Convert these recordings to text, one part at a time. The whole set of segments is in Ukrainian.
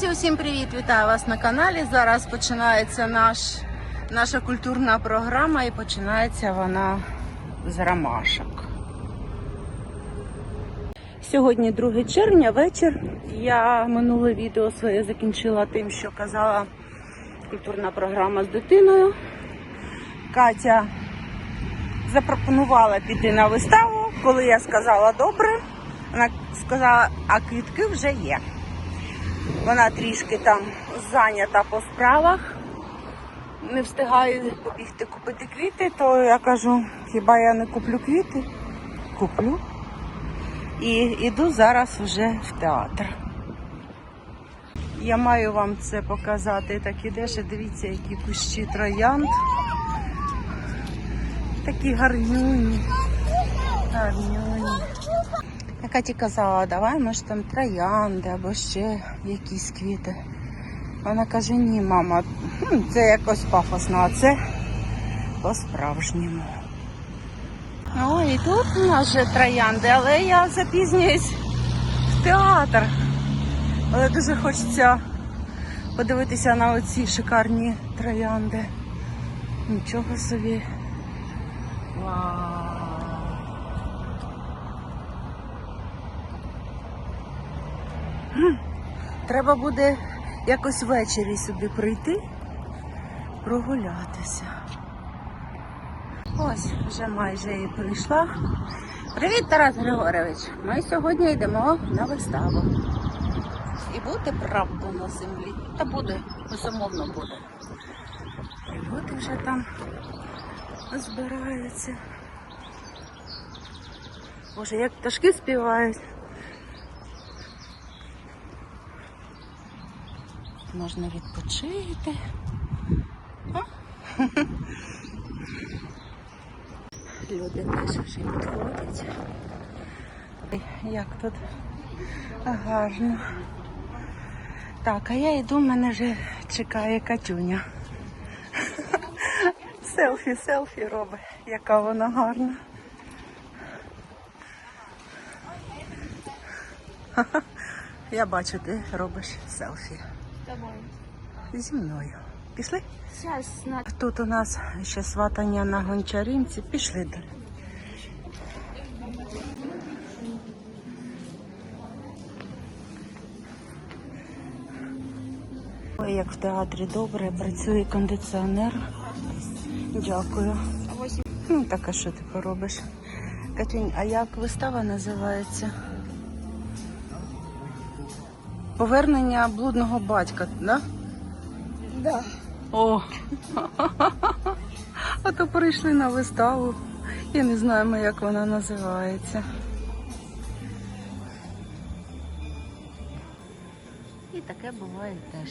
Друзі, усім привіт! Вітаю вас на каналі. Зараз починається наш, наша культурна програма і починається вона з ромашок. Сьогодні 2 червня, вечір. Я минуле відео своє закінчила тим, що казала культурна програма з дитиною. Катя запропонувала піти на виставу. Коли я сказала добре, вона сказала, а квітки вже є. Вона трішки там зайнята по справах, не встигає побігти купити квіти, то я кажу, хіба я не куплю квіти? Куплю. І йду зараз вже в театр. Я маю вам це показати. Так ідеш, і дивіться, які кущі троянд. Такі гарнюні. Гарнюні. Каті казала, давай може там троянди або ще якісь квіти. Вона каже, ні, мама, це якось пафосно, а це по-справжньому. О, і тут у нас вже троянди, але я запізнююсь в театр. Але дуже хочеться подивитися на оці шикарні троянди. Нічого собі. Вау. Треба буде якось ввечері сюди прийти, прогулятися. Ось, вже майже і прийшла. Привіт, Тарас Григорович! Ми сьогодні йдемо на виставу. І буде правда на землі. Та буде, безумовно буде. І люди вже там збираються. Боже, як пташки співають. Можна відпочити. Люди теж вже підходять. Як тут гарно. Так, а я йду, мене вже чекає Катюня. Селфі, селфі робить, яка вона гарна. Я бачу, ти робиш селфі. Зі мною. Пішли? Сейчас на Тут у нас ще сватання на гончаринці. Пішли далі. Ой, як в театрі добре, працює кондиціонер. Дякую. Ну, так а що ти поробиш? Катюнь, а як вистава називається? Повернення блудного батька, да? Да. О, а то прийшли на виставу. Я не знаю, як вона називається. І таке буває теж.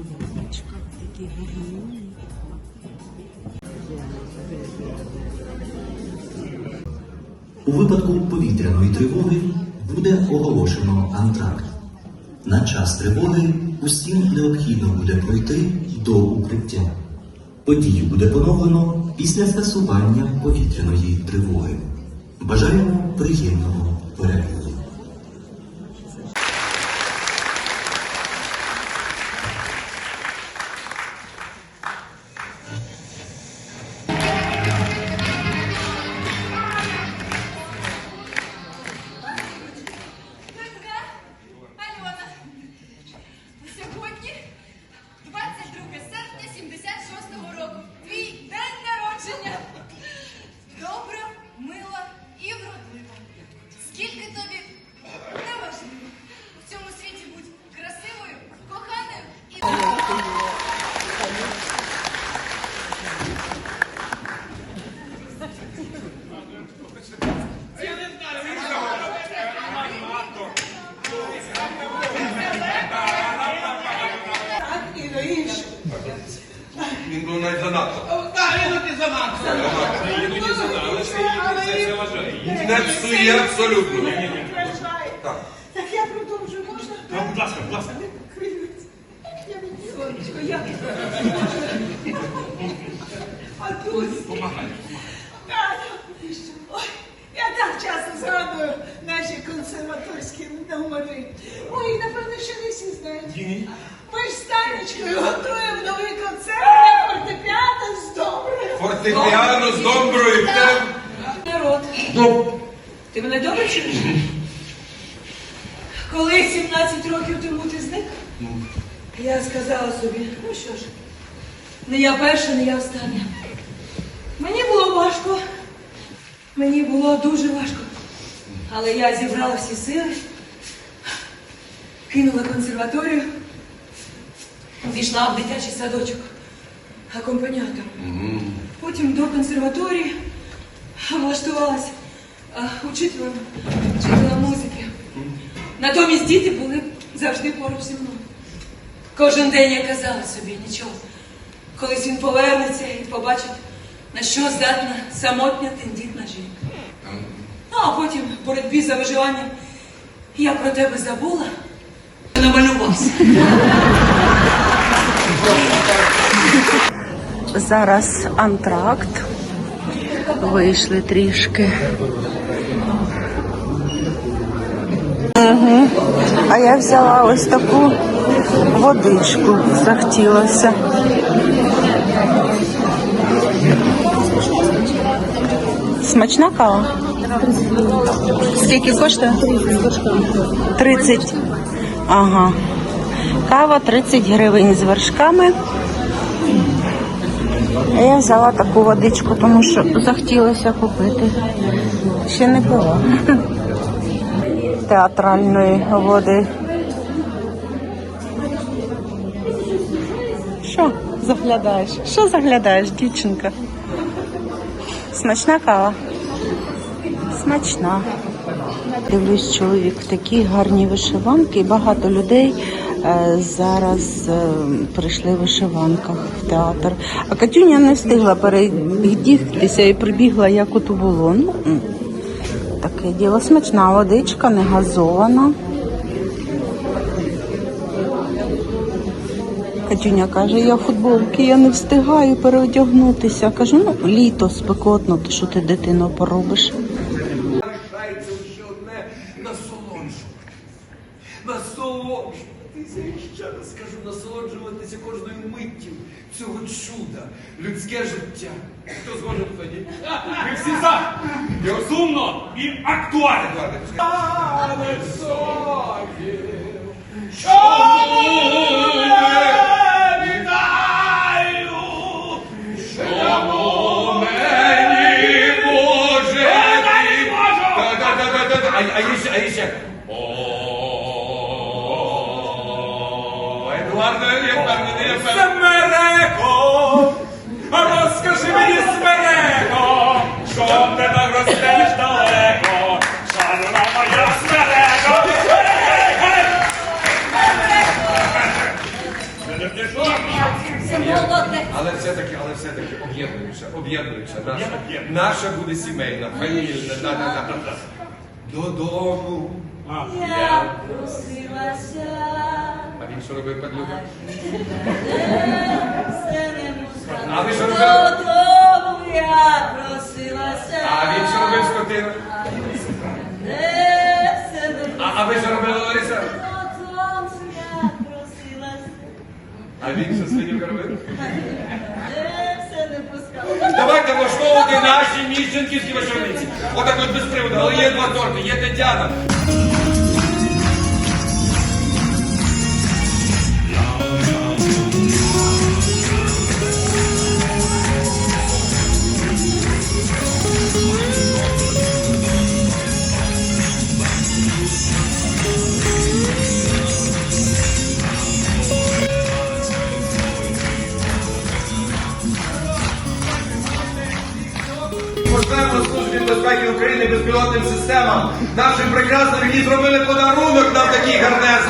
Вишиваночках такі гарні. У випадку повітряної тривоги буде оголошено антракт. На час тривоги усім необхідно буде пройти до укриття. Подію буде поновлено після скасування повітряної тривоги. Бажаємо приємного перегляду. Не псує абсолютно. Так. Так я продовжу, можна? Ну, будь ласка, будь ласка. Хвилюється. сонечко, як Матусь. Помагай. Таня, ой, я так часто згадую наші консерваторські номери. Ой, напевно, що не всі знають. Ні. Ми ж з Танечкою готуємо новий концерт для фортепіано з доброю. Фортепіано з домброю. Це- Народ, Ну, ти мене добре чуєш? Коли 17 років тому ти зник, я сказала собі, ну що ж, не я перша, не я остання. Мені було важко, мені було дуже важко. Але я зібрала всі сили, кинула консерваторію, пішла в дитячий садочок акомпаніатором. Потім до консерваторії влаштувалася а, учителем, музики. Натомість діти були завжди поруч зі мною. Кожен день я казала собі нічого. Колись він повернеться і побачить, на що здатна самотня тендітна жінка. Ну, а потім в боротьбі за виживання я про тебе забула. Намалювався. Зараз антракт. Вийшли трішки. Угу. А я взяла ось таку водичку. Захотілося. Смачна кава? Скільки коштує? 30. Ага. Кава 30 гривень з вершками. А я взяла таку водичку, тому що захотілося купити. Ще не було. Театральної води. Що заглядаєш? Що заглядаєш, дівчинка? Смачна кава? Смачна. Дивлюсь, чоловік в такій гарній вишиванки. Багато людей е, зараз е, прийшли в вишиванках в театр. А Катюня не встигла передігтися і прибігла, як ото було. Ну, таке діло. Смачна водичка, не газована. Катюня каже, я футболки, я не встигаю переодягнутися. Кажу, ну літо спекотно, то що ти дитино поробиш? Насолоджуватися, я ще раз скажу, насолоджуватися кожною миттю цього чуда, людське життя. Хто згоден тоді? Ми всі за! І розумно, і актуально! Але Та-та-та-та-та. А а ще, а є Розкажи мені, Смереко, що в тебе ростеш далеко? Шановна моя Смереко! Але все-таки, але все-таки об'єднуюча, об'єднуюча наша, наша буде сімейна, фамільна, да, да, да. Додому. Я просилася. Він що робив падлюка? А ви що робили? Додому я просилася. А він що робив скотина? А, а ви що робили, Лариса? Додому я просилася. А він що свинівка робив? Давайте влаштовувати наші міщенківські вечорниці. Отак от без приводу, але є два торти, є Тетяна. Системам. Нашим прекрасним які зробили подарунок нам такий гарнезний.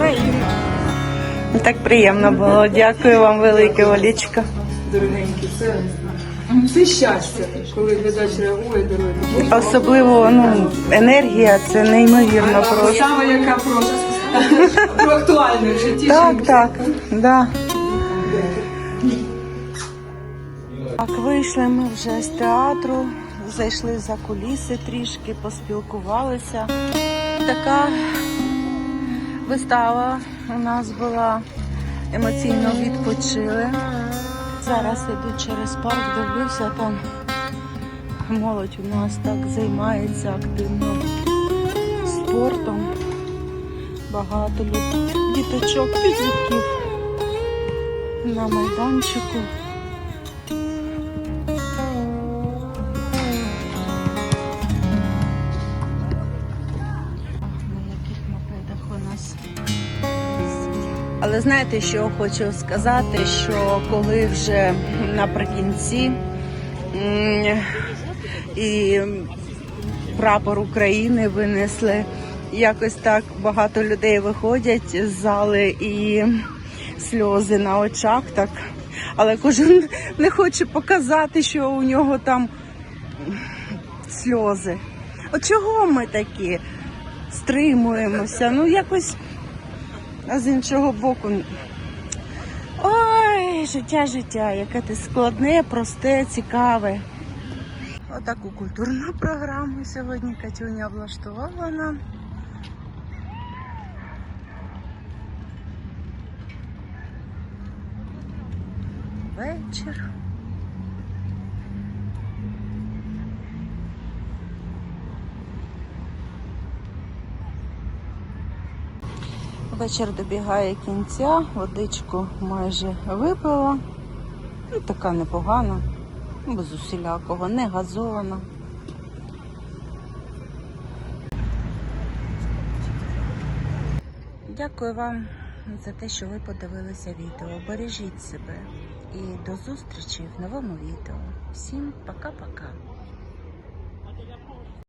Буде Так приємно було. Дякую вам велике, Олічка. Дорогенькі, це, це щастя, коли глядач реагує, дорогий. Особливо ну, енергія це неймовірно просто. Саме яка про, про актуальне в житті. Так, так, да. Так, вийшли ми вже з театру, зайшли за куліси трішки, поспілкувалися. Така вистава у нас була емоційно відпочили. Зараз іду через парк, дивлюся, там молодь у нас так займається активно спортом. Багато діточок, підлітків на майданчику. Але знаєте, що хочу сказати, що коли вже наприкінці і прапор України винесли. Якось так багато людей виходять з зали і сльози на очах. Так. Але кожен не хоче показати, що у нього там сльози. От чого ми такі стримуємося? Ну якось а з іншого боку. Ой, життя, життя, яке ти складне, просте, цікаве. Отаку культурну програму сьогодні Катюня облаштувала нам. Вечір. Вечір добігає кінця, водичку майже випила. Ну, така непогана, без усілякого, не газована. Дякую вам за те, що ви подивилися відео. Бережіть себе і до зустрічі в новому відео. Всім пока-пока.